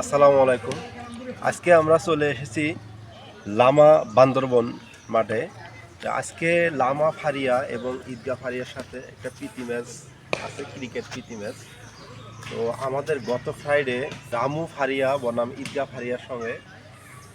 আসসালামু আলাইকুম। আজকে আমরা চলে এসেছি লামা বান্দরবন মাঠে। আজকে লামা ফারিয়া এবং ঈদগাহ ফারিয়ার সাথে একটা প্রীতি ম্যাচ আছে, ক্রিকেট প্রীতি ম্যাচ। তো আমাদের গত ফ্রাইডে রামু ফারিয়া বনাম ঈদগাহ ফারিয়ার সঙ্গে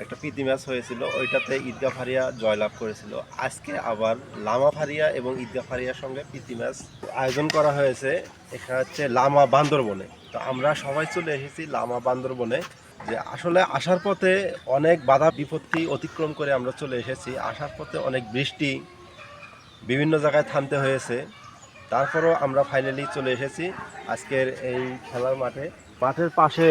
একটা প্রীতি ম্যাচ হয়েছিল। ওইটাতে ঈদগাহ ফারিয়া জয়লাভ করেছিল। আজকে আবার লামা ফারিয়া এবং ঈদগাহ ফারিয়ার সঙ্গে প্রীতি ম্যাচ আয়োজন করা হয়েছে। এখানে হচ্ছে লামা বান্দরবনে। তো আমরা সবাই চলে এসেছি লামা বান্দরবনে, যে আসলে আসার পথে অনেক বাধা বিপত্তি অতিক্রম করে আমরা চলে এসেছি। আসার পথে অনেক বৃষ্টি, বিভিন্ন জায়গায় থামতে হয়েছে। তারপরও আমরা ফাইনালি চলে এসেছি আজকের এই খেলার মাঠে। মাঠের পাশে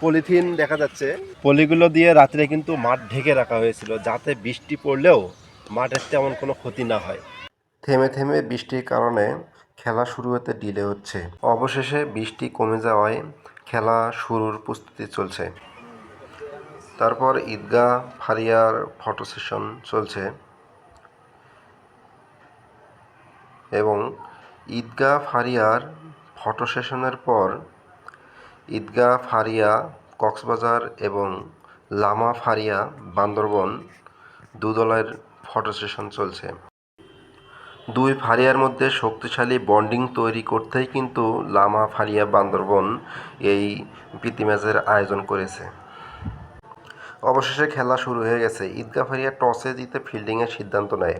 পলিথিন দেখা যাচ্ছে। পলিগুলো দিয়ে রাত্রে কিন্তু মাঠ ঢেকে রাখা হয়েছিল, যাতে বৃষ্টি পড়লেও মাঠের তেমন কোনো ক্ষতি না হয়। থেমে থেমে বৃষ্টির কারণে খেলা শুরু হতে ডিলে হচ্ছে। অবশেষে বৃষ্টি কমে যাওয়ায় খেলা শুরুর প্রস্তুতি চলছে। তারপর ঈদগাহ ফারিয়ার ফটো সেশন চলছে। এবং ঈদগাহ ফারিয়ার ফটো সেশনের পর ঈদগাহ ফারিয়া, কক্সবাজার এবং লামা ফারিয়া, বান্দরবন দুদলের ফটো সেশন চলছে। দুই ফারিয়ার মধ্যে শক্তিশালী বন্ডিং তৈরি করতেই কিন্তু লামা ফারিয়া বান্দরবন এই প্রীতি ম্যাচের আয়োজন করেছে। অবশেষে খেলা শুরু হয়ে গেছে। ঈদগাহ ফারিয়া টসে জিতে ফিল্ডিংয়ের সিদ্ধান্ত নেয়।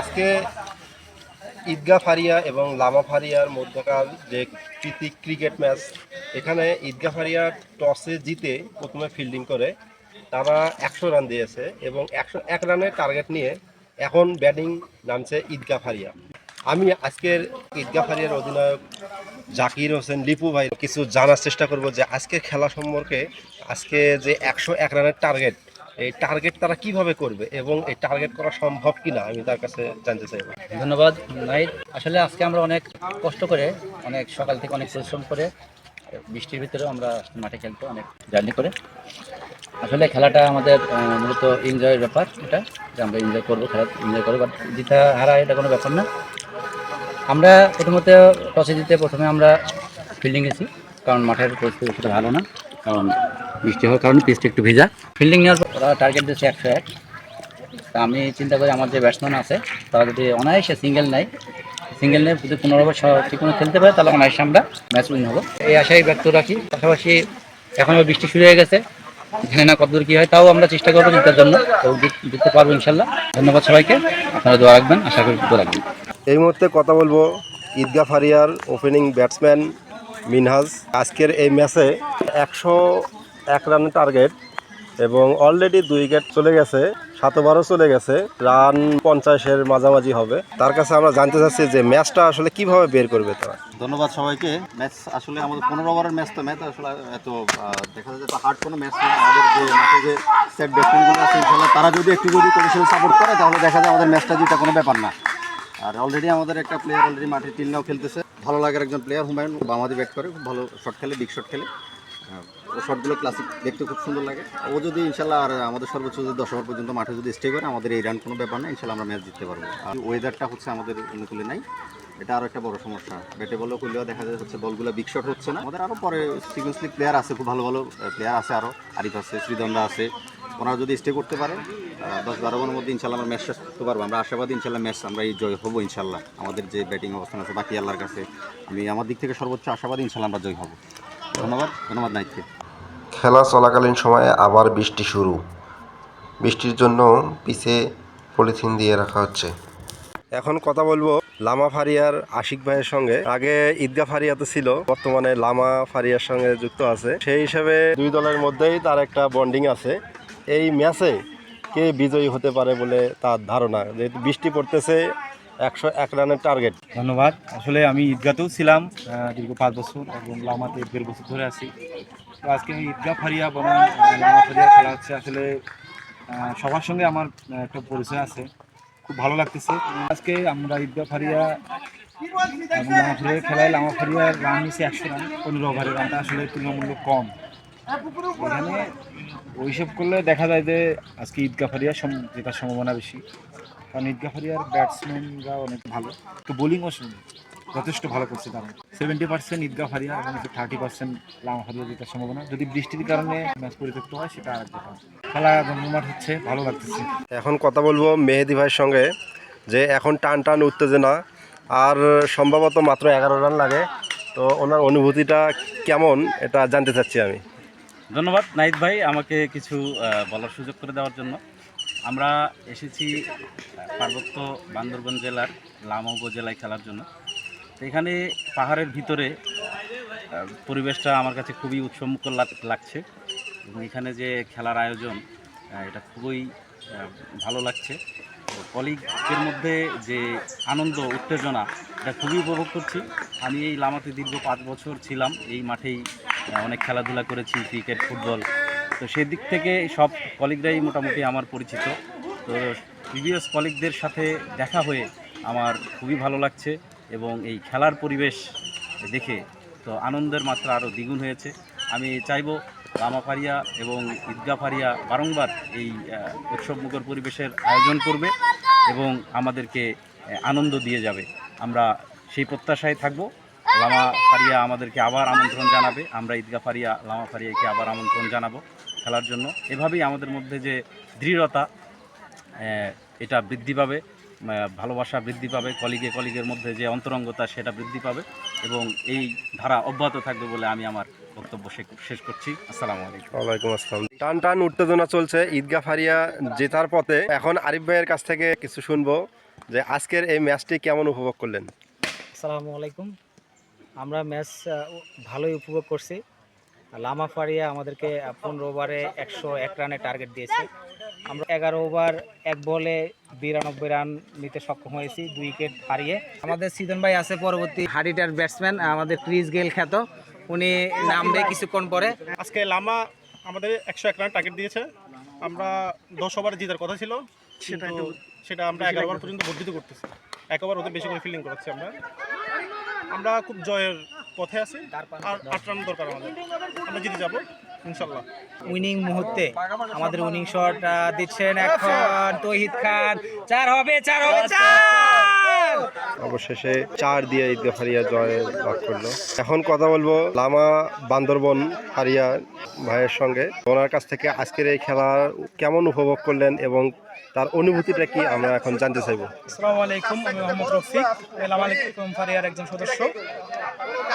আজকে ঈদগাহ ফারিয়া এবং লামা ফারিয়ার মধ্যকার যে প্রীতি ক্রিকেট ম্যাচ, এখানে ঈদগাহ ফারিয়া টসে জিতে প্রথমে ফিল্ডিং করে। তারা একশো রান দিয়েছে এবং একশো এক রানের টার্গেট নিয়ে এখন ব্যাটিং নামছে ঈদগাহ ফারিয়া। আমি আজকের ঈদগাহ ফারিয়ার অধিনায়ক জাকির হোসেন লিপু ভাই কিছু জানার চেষ্টা করব যে আজকের খেলা সম্পর্কে আজকে যে একশো এক রানের টার্গেট এই টার্গেট তারা কীভাবে করবে এবং এই টার্গেট করা সম্ভব কিনা আমি তার কাছে জানতে চাইব। ধন্যবাদ নাইট আসলে আজকে আমরা অনেক কষ্ট করে, অনেক সকাল থেকে অনেক পরিশ্রম করে, বৃষ্টির ভিতরে আমরা মাঠে খেলতে অনেক জার্নি করে। আসলে খেলাটা আমাদের মূলত এনজয়ের ব্যাপার এটা, যে আমরা এনজয় করব, খেলা এনজয় করব বাট জিতা হারা এটা কোনো ব্যাপার না। আমরা প্রথমত টসে জিতে প্রথমে আমরা ফিল্ডিং গেছি কারণ মাঠের পরিস্থিতি সেটা ভালো না, কারণ বৃষ্টি হওয়ার কারণে পিচটা একটু ভেজা। ফিল্ডিং নেওয়ার পর ওরা টার্গেট দিয়েছে একশো এক। তা আমি চিন্তা করি আমার যে ব্যাটসম্যান আছে, তারা যদি অনায়াসে সিঙ্গেল নেয় সিঙ্গেল নিয়ে যদি পনেরো ওভার ঠিক কোনো খেলতে পারে, তাহলে অনায়াসে আমরা ম্যাচ উইন হব। এই আশাই ব্যক্ত রাখি। পাশাপাশি এখন বৃষ্টি শুরু হয়ে গেছে। জানি না কতদূর কী হয়, তাও আমরা চেষ্টা করব জিতার জন্য। তো জিত- জিততে পারব ইনশাল্লাহ। ধন্যবাদ সবাইকে। আপনারা দোয়া রাখবেন। আশা করি দোয়া রাখবেন। এই মুহূর্তে কথা বলব ঈদগা ফারিয়ার ওপেনিং ব্যাটসম্যান মিনহাজ। আজকের এই ম্যাচে একশো এক রানের টার্গেট এবং অলরেডি দুই উইকেট চলে গেছে। সাতবারও চলে গেছে। রান পঞ্চাশের মাঝামাঝি হবে। তার কাছে আমরা জানতে চাচ্ছি যে ম্যাচটা আসলে কীভাবে বের করবে তারা? ধন্যবাদ সবাইকে। ম্যাচ আসলে আমাদের পনেরো ওভারের ম্যাচ তো, ম্যাচ আসলে এত দেখা এত হার্ড কোনো ম্যাচ না। আমাদের যে মাঠে যে সেট ব্যাটসম্যানগুলো আছে ইনশাল্লাহ তারা যদি একটু যদি কমিশন সাপোর্ট করে, তাহলে দেখা যায় আমাদের ম্যাচটা জিতা কোনো ব্যাপার না। আর অলরেডি আমাদের একটা প্লেয়ার অলরেডি মাঠে টিল নাও খেলতেছে। ভালো লাগার একজন প্লেয়ার হুমায়ুন বামাদি ব্যাট করে, খুব ভালো শট খেলে বিগ শট খেলে। শটগুলো ক্লাসিক দেখতে খুব সুন্দর লাগে। ও যদি ইনশাল্লাহ আর আমাদের সর্বোচ্চ যদি দশ ওভার পর্যন্ত মাঠে যদি স্টে করে, আমাদের এই রান কোনো ব্যাপার না, ইনশাল্লাহ আমরা ম্যাচ জিততে পারব। আর ওয়েদারটা হচ্ছে আমাদের অনুকূলে নাই। এটা আরও একটা বড় সমস্যা। ব্যাটে বলও করলেও দেখা যায় হচ্ছে বলগুলো বিগ শট হচ্ছে না। আমাদের আরও পরে সিকুয়েন্সলি প্লেয়ার আছে, খুব ভালো ভালো প্লেয়ার আছে আরও আরিফ আছে শ্রীদন্দা আছে। ওনারা যদি স্টে করতে পারে দশ বারো ওভারের মধ্যে ইনশাল্লাহ আমরা ম্যাচ করতে পারব। আমরা আশাবাদী ইনশাল্লাহ ম্যাচ আমরা এই জয় হব ইনশাল্লাহ। আমাদের যে ব্যাটিং অবস্থান আছে, বাকি আল্লাহর কাছে। আমি আমার দিক থেকে সর্বোচ্চ আশাবাদী ইনশাল্লাহ আমরা জয় হব। ধন্যবাদ। ধন্যবাদ নাইটকে। খেলা চলাকালীন সময়ে আবার বৃষ্টি শুরু। বৃষ্টির জন্য পিছে পলিথিন দিয়ে রাখা হচ্ছে। এখন কথা বলব লামা ফারিয়ার আশিক ভাইয়ের সঙ্গে। আগে ঈদগা ফারিয়াতে ছিল, বর্তমানে লামা ফারিয়ার সঙ্গে যুক্ত আছে। সেই হিসাবে দুই দলের মধ্যেই তার একটা বন্ডিং আছে। এই ম্যাচে কে বিজয়ী হতে পারে বলে তার ধারণা? যেহেতু বৃষ্টি পড়তেছে, একশো এক রানের টার্গেট। ধন্যবাদ। আসলে আমি ঈদগাতেও ছিলাম দীর্ঘ পাঁচ বছর এবং লামাতে দেড় বছর ধরে আছি। তো আজকে আমি ঈদগাহ ফারিয়া বনাম আহ, ফারিয়া খেলা হচ্ছে। আসলে সবার সঙ্গে আমার একটা পরিচয় আছে। খুব ভালো লাগতেছে। আজকে আমরা ঈদগাহ ফারিয়া লামা ফারিয়া খেলায় লামা ফারিয়ার রান নিচ্ছে একশো রান পনেরো ওভারের রানটা। আসলে তুলনামূলক কম। এখানে ওইসব করলে দেখা যায় যে আজকে ঈদগাহ ফারিয়া জেতার সম্ভাবনা বেশি। কারণ ঈদগাহ ফারিয়ার ব্যাটসম্যানরা অনেক ভালো। তো বোলিংও সুন্দর যথেষ্ট ভালো করছে তারা। সেভেন্টি পার্সেন্ট ঈদগাহ ফারিয়া এবং থার্টি পার্সেন্ট লাম ফারিয়া জেতার সম্ভাবনা। যদি বৃষ্টির কারণে ম্যাচ পরিত্যক্ত হয় সেটা আর কথা খেলা জমজমাট হচ্ছে ভালো লাগতেছে। এখন কথা বলব মেহেদি ভাইয়ের সঙ্গে যে এখন টান টান উত্তেজনা আর সম্ভবত মাত্র এগারো রান লাগে। তো ওনার অনুভূতিটা কেমন এটা জানতে চাচ্ছি আমি। ধন্যবাদ। নাইদ ভাই আমাকে কিছু বলার সুযোগ করে দেওয়ার জন্য। আমরা এসেছি পার্বত্য বান্দরবান জেলার লামা উপজেলায় খেলার জন্য। এখানে পাহাড়ের ভিতরে পরিবেশটা আমার কাছে খুবই উৎসমুখর লাগ- লাগছে এবং এখানে যে খেলার আয়োজন এটা খুবই ভালো লাগছে। কলিগের মধ্যে যে আনন্দ, উত্তেজনা, এটা খুবই উপভোগ করছি। আমি এই লামাতে দীর্ঘ পাঁচ বছর ছিলাম, এই মাঠেই অনেক খেলাধুলা করেছি, ক্রিকেট, ফুটবল। তো সেদিক থেকে সব কলিগরাই মোটামুটি আমার পরিচিত। তো প্রিভিয়াস কলিগদের সাথে দেখা হয়ে আমার খুবই ভালো লাগছে। এবং এই খেলার পরিবেশ দেখে তো আনন্দের মাত্রা আরও দ্বিগুণ হয়েছে। আমি চাইব লামা ফারিয়া এবং ঈদগা ফারিয়া বারংবার এই উৎসবমুখর পরিবেশের আয়োজন করবে এবং আমাদেরকে আনন্দ দিয়ে যাবে। আমরা সেই প্রত্যাশায় থাকব। লামা ফারিয়া আমাদেরকে আবার আমন্ত্রণ জানাবে। আমরা ঈদগা ফারিয়া লামা ফারিয়াকে আবার আমন্ত্রণ জানাব খেলার জন্য। এভাবেই আমাদের মধ্যে যে দৃঢ়তা এটা বৃদ্ধি পাবে। ভালোবাসা বৃদ্ধি পাবে কলিগে কলিগের মধ্যে যে অন্তরঙ্গতা সেটা বৃদ্ধি পাবে এবং এই ধারা অব্যাহত থাকবে বলে আমি আমার বক্তব্য শেষ করছি। আসসালামু আলাইকুম। ওয়ালাইকুম আসসালাম। টান টান উত্তেজনা চলছে ঈদগাহ ফারিয়া জেতার পথে। এখন আরিফ ভাইয়ের কাছ থেকে কিছু শুনব যে আজকের এই ম্যাচটি কেমন উপভোগ করলেন? আসসালামু আলাইকুম। আমরা ম্যাচ ভালোই উপভোগ করছি। লামা ফারিয়া আমাদেরকে পনেরো ওভারে একশো এক রানে টার্গেট দিয়েছে। আমরা এগারো ওভার এক বলে বিরানব্বই রান নিতে সক্ষম হয়েছি দুই উইকেট হারিয়ে। আমাদের সিজন ভাই আছে পরবর্তী হারিটার ব্যাটসম্যান আমাদের ক্রিস গেল খ্যাত। উনি নামবে কিছুক্ষণ পরে আজকে লামা আমাদের একশো এক রান টার্গেট দিয়েছে। আমরা দশ ওভারে জেতার কথা ছিল কিন্তু সেটা আমরা এগারো ওভার পর্যন্ত বর্ধিত করতেছি। এক ওভার ওদের বেশি করে ফিল্ডিং করাচ্ছি আমরা। আমরা খুব জয়ের পথে আছে। আর আট দরকার আমাদের। আমরা জিতে যাব, ইনশাল্লাহ। উইনিং মুহূর্তে আমাদের উইনিং শট দিচ্ছেন এখন তহিদ খান। চার হবে চার হবে, চার! অবশেষে চার দিয়ে ঈদগাহ ফারিয়া জয় লাভ করল। এখন কথা বলব লামা বান্দরবন ফারিয়া ভাইয়ের সঙ্গে। ওনার কাছ থেকে আজকের এই খেলা কেমন উপভোগ করলেন এবং তার অনুভূতিটা কি আমরা এখন জানতে চাইব? আসসালামু আলাইকুম, আমি মোহাম্মদ রফিক। লামা ফারিয়ার একজন সদস্য।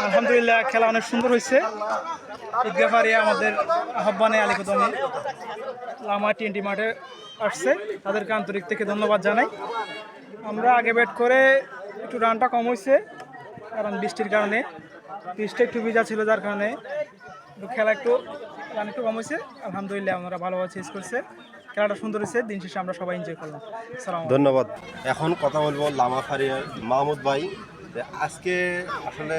আলহামদুলিল্লাহ, খেলা অনেক সুন্দর হয়েছে। ঈদগাহ ফারিয়া আমাদের আহ্বানে আলিকুদমে লামা টিএনটি মাঠে আসছে। তাদেরকে আন্তরিক থেকে ধন্যবাদ জানাই। আমরা আগে ব্যাট করে একটু রানটা কম হয়েছে কারণ বৃষ্টির কারণে। পিচটা একটু ভিজা ছিল যার কারণে খেলা একটু রান একটু কম হয়েছে আলহামদুলিল্লাহ আমরা ভালোভাবে চেস করছে খেলাটা সুন্দর হয়েছে দিন শেষে আমরা সবাই এনজয় করলাম। ধন্যবাদ। এখন কথা বলব লামা ফারিয়ার মাহমুদ ভাই। আজকে আসলে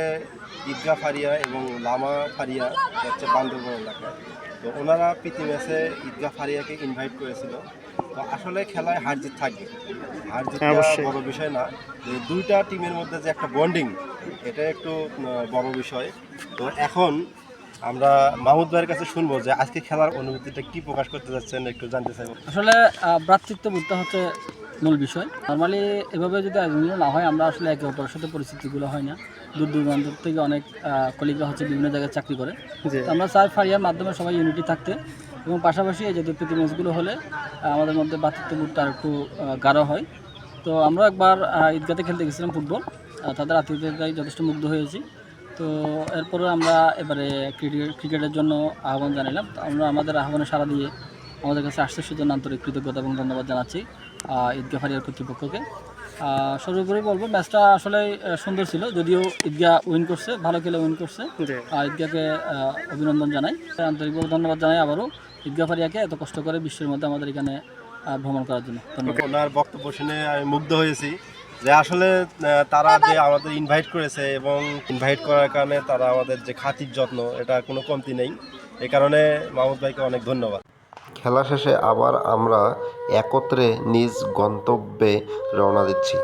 ঈদগা ফারিয়া এবং লামা ফারিয়া হচ্ছে বান্দরবন এলাকায় তো ওনারা প্রীতি ম্যাচে ঈদগাহ ফারিয়াকে ইনভাইট করেছিল। আসলে খেলায় হার জিত থাকবে। হার জিতটা বড় বিষয় না। যে দুইটা টিমের মধ্যে যে একটা বন্ডিং এটা একটু বড় বিষয়। তো এখন আমরা মাহমুদ ভাইয়ের কাছে শুনব যে আজকে খেলার অনুভূতিটা কি প্রকাশ করতে যাচ্ছেন একটু জানতে চাইব। আসলে আহ, ভ্রাতৃত্ববোধটা হচ্ছে মূল বিষয়। নর্মালি এভাবে যদি আয়োজনগুলো না হয় আমরা আসলে একে অপরের সাথে পরিস্থিতিগুলো হয় না। দূর দূরান্ত থেকে অনেক কলিগরা হচ্ছে বিভিন্ন জায়গায় চাকরি করে। তো আমরা চার ফারিয়ার মাধ্যমে সবাই ইউনিটি থাকতে এবং পাশাপাশি এই যে প্রীতি ম্যাচগুলো হলে আমাদের মধ্যে ভ্রাতৃত্ববোধটা আর একটু গাঢ় হয়। তো আমরা একবার ঈদগাতে খেলতে গেছিলাম ফুটবল তাদের আতিথ্যতায় যথেষ্ট মুগ্ধ হয়েছি। তো এরপরে আমরা এবারে ক্রিকেট ক্রিকেটের জন্য আহ্বান জানালাম তো আমরা আমাদের আহ্বানে সাড়া দিয়ে আমাদের কাছে আসছে সেজন্য আন্তরিক কৃতজ্ঞতা এবং ধন্যবাদ জানাচ্ছি আহ, ঈদগাহ ফারিয়ার কর্তৃপক্ষকে। সর্বোপরি বলব ম্যাচটা আসলে সুন্দর ছিল যদিও ঈদগাহ উইন করছে ভালো খেলে উইন করছে। আহ, ঈদগাহকে অভিনন্দন জানাই। আন্তরিকভাবে ধন্যবাদ জানাই আবারও। ঈদগাহ ফারিয়াকে এত কষ্ট করে বিশ্বের মধ্যে আমাদের এখানে ভ্রমণ করার জন্য। ধন্যবাদ। ওনার বক্তব্য শুনে আমি মুগ্ধ হয়েছি যে আসলে তারা যে আমাদের ইনভাইট করেছে এবং ইনভাইট করার কারণে তারা আমাদের যে খাতির যত্ন এটা কোনো কমতি নেই। এই কারণে মাহমুদ ভাইকে অনেক ধন্যবাদ। খেলা শেষে আবার আমরা একত্রে নিজ গন্তব্যে রওনা দিচ্ছি।